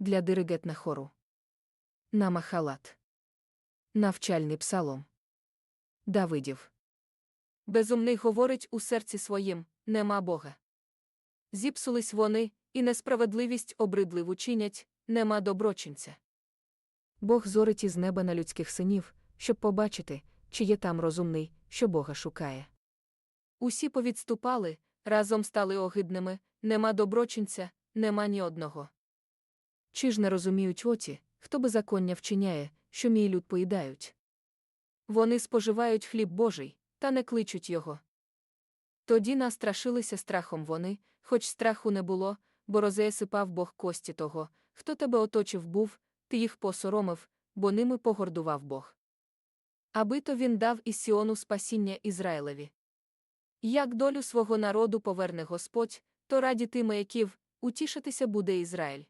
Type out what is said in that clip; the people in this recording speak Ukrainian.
для диригетна хору. На махалат. Навчальний псалом. Давидів. Безумний говорить у серці своїм нема Бога. Зіпсулись вони, і несправедливість обридливу чинять, нема доброчинця. Бог зорить із неба на людських синів, щоб побачити, чи є там розумний, що Бога шукає. Усі повідступали, разом стали огидними, нема доброчинця, нема ні одного. Чи ж не розуміють оті, хто беззаконня вчиняє, що мій люд поїдають? Вони споживають хліб Божий, та не кличуть його. Тоді настрашилися страхом вони, хоч страху не було, бо розеясипав Бог кості того, хто тебе оточив був, ти їх посоромив, бо ними погордував Бог. Аби то він дав із Сіону спасіння Ізраїлеві. Як долю свого народу поверне Господь, то раді тими, яків, утішитися буде Ізраїль.